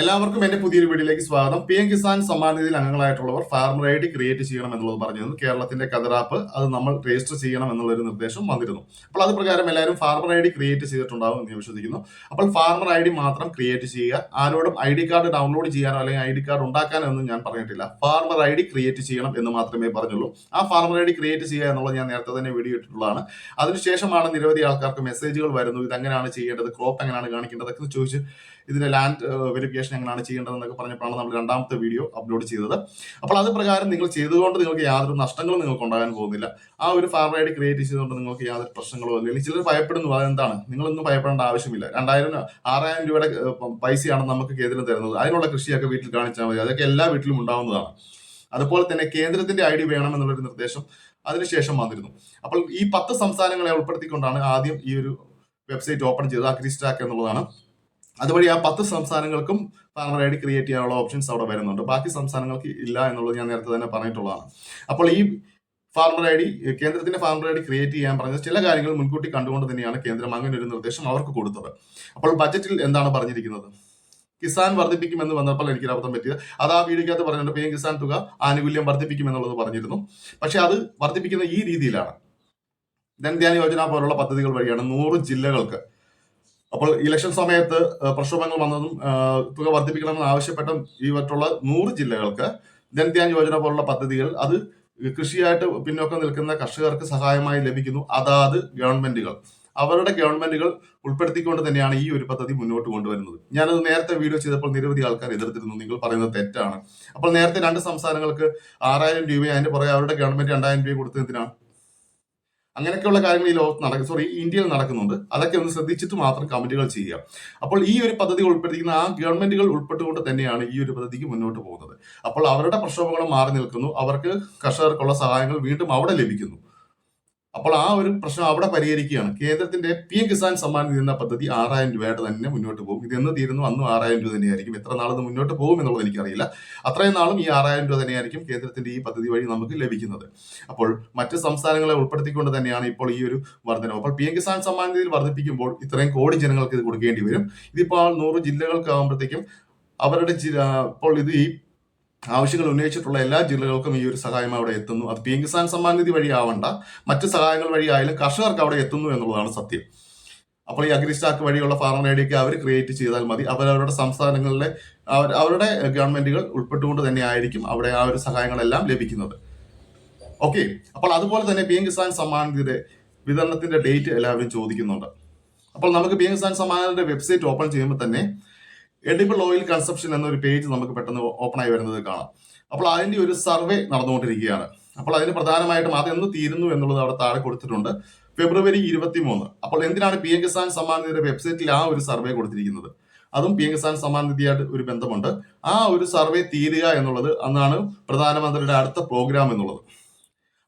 എല്ലാവർക്കും എന്റെ പുതിയൊരു വീഡിയോയിലേക്ക് സ്വാഗതം. പി എം കിസാൻ സമ്മാൻ നിധിയിൽ അംഗങ്ങളായിട്ടുള്ളവർ ഫാർമർ ഐ ഡി ക്രിയേറ്റ് ചെയ്യണം എന്നുള്ളത് പറഞ്ഞിരുന്നു. കേരളത്തിന്റെ കതിരാപ്പ് അത് നമ്മൾ രജിസ്റ്റർ ചെയ്യണം എന്നുള്ളൊരു നിർദ്ദേശം വന്നിരുന്നു. അപ്പോൾ അത് പ്രകാരം എല്ലാവരും ഫാർമർ ഐ ഡി ക്രിയേറ്റ് ചെയ്തിട്ടുണ്ടാവും എന്ന് വിശ്വസിക്കുന്നു. അപ്പോൾ ഫാർമർ ഐ ഡി മാത്രം ക്രിയേറ്റ് ചെയ്യുക ആരോടും ഐ ഡി കാർഡ് ഡൗൺലോഡ് ചെയ്യാനോ അല്ലെങ്കിൽ ഐ ഡി കാർഡ് ഉണ്ടാക്കാനോ ഒന്നും ഞാൻ പറഞ്ഞിട്ടില്ല. ഫാർമർ ഐ ഡി ക്രിയേറ്റ് ചെയ്യണം എന്ന് മാത്രമേ പറഞ്ഞുള്ളൂ. ആ ഫാർമർ ഐ ഡി ക്രിയേറ്റ് ചെയ്യുക എന്നുള്ളത് ഞാൻ നേരത്തെ തന്നെ വീഡിയോ ഇട്ടിട്ടുള്ളതാണ്. അതിനുശേഷമാണ് നിരവധി ആൾക്കാർക്ക് മെസ്സേജുകൾ വരുന്നു. ഇത് എങ്ങനെയാണ് ചെയ്യേണ്ടത്? ക്രോപ്പ് എങ്ങനെയാണ് കാണിക്കേണ്ടത്? ഒക്കെ ചോദിച്ച് ഇതിന്റെ ലാൻഡ് വെരിഫിക്കേഷൻ എങ്ങനെയാണ് ചെയ്യേണ്ടതെന്നൊക്കെ പറഞ്ഞപ്പോഴാണ് നമ്മൾ രണ്ടാമത്തെ വീഡിയോ അപ്ലോഡ് ചെയ്തത്. അപ്പോൾ അത് പ്രകാരം നിങ്ങൾ ചെയ്തുകൊണ്ട് നിങ്ങൾക്ക് യാതൊരു നഷ്ടങ്ങളും നിങ്ങൾക്ക് ഉണ്ടാകാൻ പോകുന്നില്ല. ആ ഒരു ഫാർമർ ഐ ഡി ക്രിയേറ്റ് ചെയ്തുകൊണ്ട് നിങ്ങൾക്ക് യാതൊരു പ്രശ്നങ്ങളോ അല്ലെങ്കിൽ ചിലർ ഭയപ്പെടുന്നു. അതെന്താണ്? നിങ്ങളൊന്നും ഭയപ്പെടേണ്ട ആവശ്യമില്ല. രണ്ടായിരം ആറായിരം രൂപയുടെ പൈസയാണ് നമുക്ക് കേന്ദ്രം തരുന്നത്. അതിനുള്ള കൃഷിയൊക്കെ വീട്ടിൽ കാണിച്ചാൽ മതി. അതൊക്കെ എല്ലാ വീട്ടിലും ഉണ്ടാവുന്നതാണ്. അതുപോലെ തന്നെ കേന്ദ്രത്തിന്റെ ഐ ഡി വേണമെന്നുള്ളൊരു നിർദ്ദേശം അതിനുശേഷം വന്നിരുന്നു. അപ്പോൾ ഈ പത്ത് സംസ്ഥാനങ്ങളെ ഉൾപ്പെടുത്തിക്കൊണ്ടാണ് ആദ്യം ഈ ഒരു വെബ്സൈറ്റ് ഓപ്പൺ ചെയ്തത് അഗ്രിസ്റ്റാക്ക് എന്നുള്ളതാണ്. അതുവഴി ആ പത്ത് സംസ്ഥാനങ്ങൾക്കും ഫാർമർ ഐ ഡി ക്രിയേറ്റ് ചെയ്യാനുള്ള ഓപ്ഷൻസ് അവിടെ വരുന്നുണ്ട്. ബാക്കി സംസ്ഥാനങ്ങൾക്ക് ഇല്ല എന്നുള്ളത് ഞാൻ നേരത്തെ തന്നെ പറഞ്ഞിട്ടുള്ളതാണ്. അപ്പോൾ ഈ ഫാർമർ ഐ ഡി കേന്ദ്രത്തിന്റെ ഫാർമർ ഐ ഡി ക്രിയേറ്റ് ചെയ്യാൻ പറഞ്ഞ ചില കാര്യങ്ങൾ മുൻകൂട്ടി കണ്ടുകൊണ്ട് തന്നെയാണ് കേന്ദ്രം അങ്ങനെ ഒരു നിർദ്ദേശം അവർക്ക് കൊടുത്തത്. അപ്പോൾ ബജറ്റിൽ എന്താണ് പറഞ്ഞിരിക്കുന്നത്? കിസാൻ വർദ്ധിപ്പിക്കുമെന്ന് വന്നപ്പോൾ എനിക്ക് അബദ്ധം പറ്റിയത്. അത് ആ വീഡിയോക്കകത്ത് പറഞ്ഞിട്ടുണ്ട്. പി എം കിസാൻ തുക ആനുകൂല്യം വർദ്ധിപ്പിക്കുമെന്നുള്ളത് പറഞ്ഞിരുന്നു. പക്ഷെ അത് വർദ്ധിപ്പിക്കുന്ന ഈ രീതിയിലാണ്. ധൻധ്യാൻ യോജന പോലുള്ള പദ്ധതികൾ വഴിയാണ് നൂറ് ജില്ലകൾക്ക് അപ്പോൾ ഇലക്ഷൻ സമയത്ത് പ്രക്ഷോഭങ്ങൾ വന്നതും തുക വർദ്ധിപ്പിക്കണമെന്ന് ആവശ്യപ്പെട്ട ഈ മറ്റുള്ള നൂറ് ജില്ലകൾക്ക് ജൻധ്യാൻ യോജന പോലുള്ള പദ്ധതികൾ അത് കൃഷിയായിട്ട് പിന്നോക്കം നിൽക്കുന്ന കർഷകർക്ക് സഹായമായി ലഭിക്കുന്നു. അതാത് ഗവൺമെന്റുകൾ. അവരുടെ ഗവൺമെന്റുകൾ ഉൾപ്പെടുത്തിക്കൊണ്ട് തന്നെയാണ് ഈ ഒരു പദ്ധതി മുന്നോട്ട് കൊണ്ടുവരുന്നത്. ഞാനത് നേരത്തെ വീഡിയോ ചെയ്തപ്പോൾ നിരവധി ആൾക്കാർ എതിർത്തിരുന്നു. നിങ്ങൾ പറയുന്നത് തെറ്റാണ്. അപ്പോൾ നേരത്തെ രണ്ട് സംസ്ഥാനങ്ങൾക്ക് ആറായിരം രൂപ അതിന്റെ പുറകെ അവരുടെ ഗവൺമെന്റ് രണ്ടായിരം രൂപ കൊടുത്തതിനാണ് അങ്ങനെയൊക്കെയുള്ള കാര്യങ്ങൾ ഈ ലോകത്ത് നടക്കും സോറി ഇന്ത്യയിൽ നടക്കുന്നുണ്ട്. അതൊക്കെ ഒന്ന് ശ്രദ്ധിച്ചിട്ട് മാത്രം കമന്റുകൾ ചെയ്യുക. അപ്പോൾ ഈ ഒരു പദ്ധതി ഉൾപ്പെടുത്തിക്കുന്ന ആ ഗവൺമെന്റുകൾ ഉൾപ്പെട്ടുകൊണ്ട് തന്നെയാണ് ഈ ഒരു പദ്ധതിക്ക് മുന്നോട്ട് പോകുന്നത്. അപ്പോൾ അവരുടെ പ്രക്ഷോഭങ്ങൾ മാറി നിൽക്കുന്നു. അവർക്ക് കർഷകർക്കുള്ള സഹായങ്ങൾ വീണ്ടും അവിടെ ലഭിക്കുന്നു. അപ്പോൾ ആ ഒരു പ്രശ്നം അവിടെ പരിഹരിക്കുകയാണ്. കേന്ദ്രത്തിന്റെ പി എം കിസാൻ സമ്മാൻ നിധി എന്ന പദ്ധതി ആറായിരം രൂപയായിട്ട് തന്നെ മുന്നോട്ട് പോകും. ഇത് എന്ന് തീരുന്നു? അന്നും ആറായിരം രൂപ തന്നെയായിരിക്കും. എത്ര നാളത് മുന്നോട്ട് പോകും എന്നുള്ളത് എനിക്കറിയില്ല. അത്രയും നാളും ഈ ആറായിരം രൂപ തന്നെയായിരിക്കും കേന്ദ്രത്തിന്റെ ഈ പദ്ധതി വഴി നമുക്ക് ലഭിക്കുന്നത്. അപ്പോൾ മറ്റ് സംസ്ഥാനങ്ങളെ ഉൾപ്പെടുത്തിക്കൊണ്ട് തന്നെയാണ് ഇപ്പോൾ ഈ ഒരു വർധനവ്. അപ്പോൾ പി എം കിസാൻ സമ്മാൻ നിധിയിൽ വർദ്ധിപ്പിക്കുമ്പോൾ ഇത്രയും കോടി ജനങ്ങൾക്ക് ഇത് കൊടുക്കേണ്ടി വരും. ഇതിപ്പോൾ നൂറ് ജില്ലകൾക്കാകുമ്പോഴത്തേക്കും അവരുടെ ഇപ്പോൾ ഇത് ഈ ആവശ്യങ്ങൾ ഉന്നയിച്ചിട്ടുള്ള എല്ലാ ജില്ലകൾക്കും ഈ ഒരു സഹായം അവിടെ എത്തുന്നു. അത് പി എം കിസാൻ സമ്മാൻ നിധി വഴി ആവണ്ട. മറ്റ് സഹായങ്ങൾ വഴി ആയാലും കർഷകർക്ക് അവിടെ എത്തുന്നു എന്നുള്ളതാണ് സത്യം. അപ്പോൾ ഈ അഗ്രിസ്റ്റാക്ക് വഴിയുള്ള ഫാർമർ ഐ ഒക്കെ അവർ ക്രിയേറ്റ് ചെയ്താൽ മതി. അവരവരുടെ സംസ്ഥാനങ്ങളിലെ അവർ അവരുടെ ഗവൺമെന്റുകൾ ഉൾപ്പെട്ടുകൊണ്ട് തന്നെ ആയിരിക്കും അവിടെ ആ ഒരു സഹായങ്ങളെല്ലാം ലഭിക്കുന്നത്. ഓക്കെ. അപ്പോൾ അതുപോലെ തന്നെ പി എം കിസാൻ സമ്മാൻ നിധിയുടെ വിതരണത്തിന്റെ ഡേറ്റ് എല്ലാവരും ചോദിക്കുന്നുണ്ട്. അപ്പോൾ നമുക്ക് പി എം കിസാൻ സമ്മാനത്തിന്റെ വെബ്സൈറ്റ് ഓപ്പൺ ചെയ്യുമ്പോൾ തന്നെ എഡിബിൾ ഓയിൽ കൺസപ്ഷൻ എന്നൊരു പേജ് നമുക്ക് പെട്ടെന്ന് ഓപ്പൺ ആയി വരുന്നത് കാണാം. അപ്പോൾ അതിന്റെ ഒരു സർവേ നടന്നുകൊണ്ടിരിക്കുകയാണ്. അപ്പോൾ അതിന് പ്രധാനമായിട്ടും അതെന്ന് തീരുന്നു എന്നുള്ളത് അവിടെ താഴെ കൊടുത്തിട്ടുണ്ട്. ഫെബ്രുവരി ഇരുപത്തി മൂന്ന് അപ്പോൾ എന്തിനാണ് പി എം കിസാൻ സമ്മാൻ നിധിയുടെ വെബ്സൈറ്റിൽ ആ ഒരു സർവേ കൊടുത്തിരിക്കുന്നത്? അതും പി എം കിസാൻ സമ്മാൻ നിധിയായിട്ട് ഒരു ബന്ധമുണ്ട്. ആ ഒരു സർവേ തീരുക എന്നുള്ളത് അന്നാണ് പ്രധാനമന്ത്രിയുടെ അടുത്ത പ്രോഗ്രാം എന്നുള്ളത്.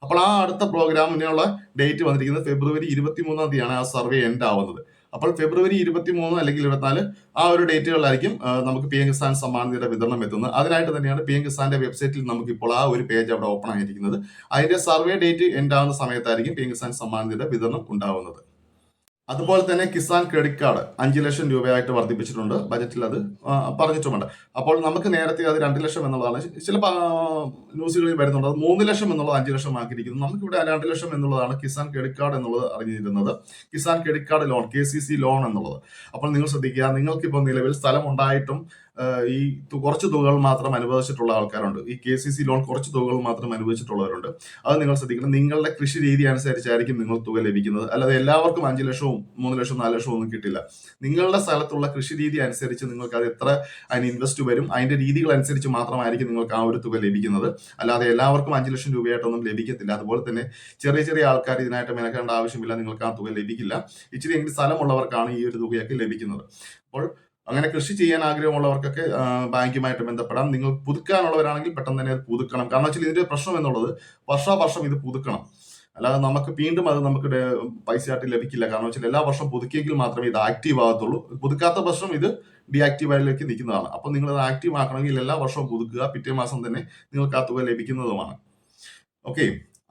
അപ്പോൾ ആ അടുത്ത പ്രോഗ്രാമിനുള്ള ഡേറ്റ് വന്നിരിക്കുന്നത് ഫെബ്രുവരി ഇരുപത്തി മൂന്നാം തീയതിയാണ് ആ സർവേ എൻഡ് ആവുന്നത്. അപ്പോൾ ഫെബ്രുവരി ഇരുപത്തി മൂന്ന് അല്ലെങ്കിൽ ഇരുപത്തിനാല് ആ ഒരു ഡേറ്റുകളിലായിരിക്കും നമുക്ക് പി എം കിസാൻ സമ്മാൻ വിതരണം എത്തുന്നത്. അതിനായിട്ട് തന്നെയാണ് പി എം കിസാന്റെ വെബ്സൈറ്റിൽ നമുക്ക് ഇപ്പോൾ ആ ഒരു പേജ് അവിടെ ഓപ്പൺ ആയിരിക്കുന്നത്. അതിന്റെ സർവേ ഡേറ്റ് എൻഡ് ആവുന്ന സമയത്തായിരിക്കും പി എം കിസാൻ സമ്മാൻ വിതരണം ഉണ്ടാവുന്നത്. അതുപോലെ തന്നെ കിസാൻ ക്രെഡിറ്റ് കാർഡ് അഞ്ച് ലക്ഷം രൂപയായിട്ട് വർദ്ധിപ്പിച്ചിട്ടുണ്ട്. ബജറ്റിൽ അത് പറഞ്ഞിട്ടുമുണ്ട്. അപ്പോൾ നമുക്ക് നേരത്തെ അത് രണ്ട് ലക്ഷം എന്നുള്ളതാണ്. ചില ന്യൂസുകളിൽ വരുന്നുണ്ട്. അത് മൂന്ന് ലക്ഷം എന്നുള്ളത് അഞ്ച് ലക്ഷം ആക്കിയിരിക്കുന്നു. നമുക്കിവിടെ രണ്ട് ലക്ഷം എന്നുള്ളതാണ് കിസാൻ ക്രെഡിറ്റ് കാർഡ് എന്നുള്ളത് അറിഞ്ഞിരുന്നത്. Kisan credit card loan K C C loan എന്നുള്ളത്. അപ്പോൾ നിങ്ങൾ ശ്രദ്ധിക്കുക നിങ്ങൾക്കിപ്പോൾ നിലവിൽ സ്ഥലം ഉണ്ടായിട്ടും ഈ കുറച്ച് തുകകൾ മാത്രം അനുവദിച്ചിട്ടുള്ള ആൾക്കാരുണ്ട്. ഈ കെ സി സി ലോൺ കുറച്ച് തുകകൾ മാത്രം അനുവദിച്ചിട്ടുള്ളവരുണ്ട്. അത് നിങ്ങൾ ശ്രദ്ധിക്കണം. നിങ്ങളുടെ കൃഷി രീതി അനുസരിച്ചായിരിക്കും നിങ്ങൾ തുക ലഭിക്കുന്നത്. അല്ലാതെ എല്ലാവർക്കും അഞ്ച് ലക്ഷവും മൂന്ന് ലക്ഷവും നാല് ലക്ഷവും ഒന്നും കിട്ടില്ല. നിങ്ങളുടെ സ്ഥലത്തുള്ള കൃഷി രീതി അനുസരിച്ച് നിങ്ങൾക്ക് അത് എത്ര അതിന് ഇൻവെസ്റ്റ് വരും അതിന്റെ രീതികൾ അനുസരിച്ച് മാത്രമായിരിക്കും നിങ്ങൾക്ക് ആ ഒരു തുക ലഭിക്കുന്നത്. അല്ലാതെ എല്ലാവർക്കും അഞ്ച് ലക്ഷം രൂപയായിട്ടൊന്നും ലഭിക്കത്തില്ല. അതുപോലെ തന്നെ ചെറിയ ചെറിയ ആൾക്കാർ ഇതിനായിട്ട് മെനക്കേണ്ട ആവശ്യമില്ല. നിങ്ങൾക്ക് ആ തുക ലഭിക്കില്ല. ഇച്ചിരി എങ്കിലും സ്ഥലമുള്ളവർക്കാണ് ഈ ഒരു തുകയൊക്കെ ലഭിക്കുന്നത്. അപ്പോൾ അങ്ങനെ കൃഷി ചെയ്യാൻ ആഗ്രഹമുള്ളവർക്കൊക്കെ ബാങ്കുമായിട്ട് ബന്ധപ്പെടാം. നിങ്ങൾ പുതുക്കാനുള്ളവരാണെങ്കിൽ പെട്ടെന്ന് തന്നെ അത് പുതുക്കണം. കാരണം വെച്ചാൽ ഇതിന്റെ പ്രശ്നം എന്നുള്ളത് വർഷാവർഷം ഇത് പുതുക്കണം. അല്ലാതെ നമുക്ക് വീണ്ടും അത് നമുക്ക് പൈസ ആയിട്ട് ലഭിക്കില്ല. കാരണം വെച്ചാൽ എല്ലാ വർഷം പുതുക്കിയെങ്കിൽ മാത്രമേ ഇത് ആക്റ്റീവ് ആകത്തുള്ളൂ. പുതുക്കാത്ത വർഷം ഇത് ഡിആക്റ്റീവായിലേക്ക് നിൽക്കുന്നതാണ്. അപ്പോൾ നിങ്ങൾ അത് ആക്റ്റീവ് ആക്കണമെങ്കിൽ എല്ലാ വർഷവും പുതുക്കുക. പിറ്റേ മാസം തന്നെ നിങ്ങൾക്ക് ആ തുക ലഭിക്കുന്നതുമാണ്. ഓക്കെ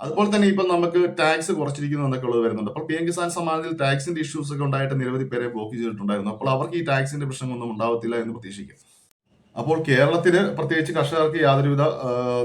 അതുപോലെ തന്നെ ഇപ്പം നമുക്ക് ടാക്സ് കുറച്ചിരിക്കുന്നു എന്നൊക്കെ ഉള്ളത് വരുന്നുണ്ട്. അപ്പോൾ പി എം കിസാൻ സമ്മാനത്തിൽ ടാക്സിന്റെ ഇഷ്യൂസ് ഒക്കെ ഉണ്ടായിട്ട് നിരവധി പേരെ ബ്ലോക്ക് ചെയ്തിട്ടുണ്ടായിരുന്നു. അപ്പോൾ അവർക്ക് ഈ ടാക്സിന്റെ പ്രശ്നമൊന്നും ഉണ്ടാവത്തില്ല എന്ന് പ്രതീക്ഷിക്കാം. അപ്പോൾ കേരളത്തിന് പ്രത്യേകിച്ച് കർഷകർക്ക് യാതൊരുവിധ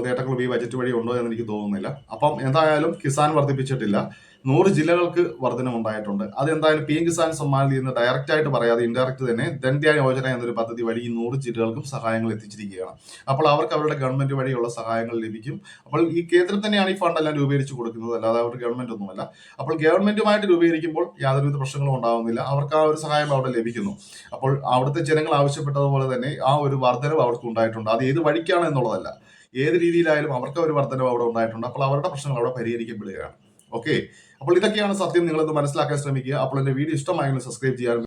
നേട്ടങ്ങളും ഈ ബജറ്റ് വഴി ഉണ്ടോ എന്ന് എനിക്ക് തോന്നുന്നില്ല. അപ്പം എന്തായാലും കിസാൻ വർദ്ധിപ്പിച്ചിട്ടില്ല. നൂറ് ജില്ലകൾക്ക് വർധനമുണ്ടായിട്ടുണ്ട് അതെന്തായാലും പി എം കിസാൻ സമ്മാൻ നിന്ന് ഡയറക്റ്റ് ആയിട്ട് പറയാതെ ഇൻഡയറക്റ്റ് തന്നെ ധൻധ്യ യോജന എന്നൊരു പദ്ധതി വഴി ഈ നൂറ് ജില്ലകൾക്കും സഹായങ്ങൾ എത്തിച്ചിരിക്കുകയാണ്. അപ്പോൾ അവർക്ക് അവരുടെ ഗവൺമെന്റ് വഴിയുള്ള സഹായങ്ങൾ ലഭിക്കും. അപ്പോൾ ഈ കേന്ദ്രം തന്നെയാണ് ഈ ഫണ്ട് എല്ലാം രൂപീകരിച്ച് കൊടുക്കുന്നത്. അല്ലാതെ അവരുടെ ഗവൺമെന്റ് ഒന്നുമല്ല. അപ്പോൾ ഗവൺമെന്റുമായിട്ട് രൂപീകരിക്കുമ്പോൾ യാതൊരുവിധ പ്രശ്നങ്ങളും ഉണ്ടാവുന്നില്ല. അവർക്ക് ആ ഒരു സഹായം അവിടെ ലഭിക്കുന്നു. അപ്പോൾ അവിടുത്തെ ജനങ്ങൾ ആവശ്യപ്പെട്ടതുപോലെ തന്നെ ആ ഒരു വർധനവ് അവർക്ക് ഉണ്ടായിട്ടുണ്ട്. അത് ഏത് വഴിക്കാണ് എന്നുള്ളതല്ല. ഏത് രീതിയിലായാലും അവർക്ക് ഒരു വർധനവ് അവിടെ ഉണ്ടായിട്ടുണ്ട്. അപ്പോൾ അവരുടെ പ്രശ്നങ്ങൾ അവിടെ പരിഹരിക്കപ്പെടുകയാണ്. ഓക്കെ അപ്പോൾ ഇതൊക്കെയാണ് സത്യം. നിങ്ങളത് മനസ്സിലാക്കാൻ ശ്രമിക്കുക. അപ്പോൾ എന്റെ വീഡിയോ ഇഷ്ടമായെങ്കിൽ സബ്സ്ക്രൈബ് ചെയ്യാൻ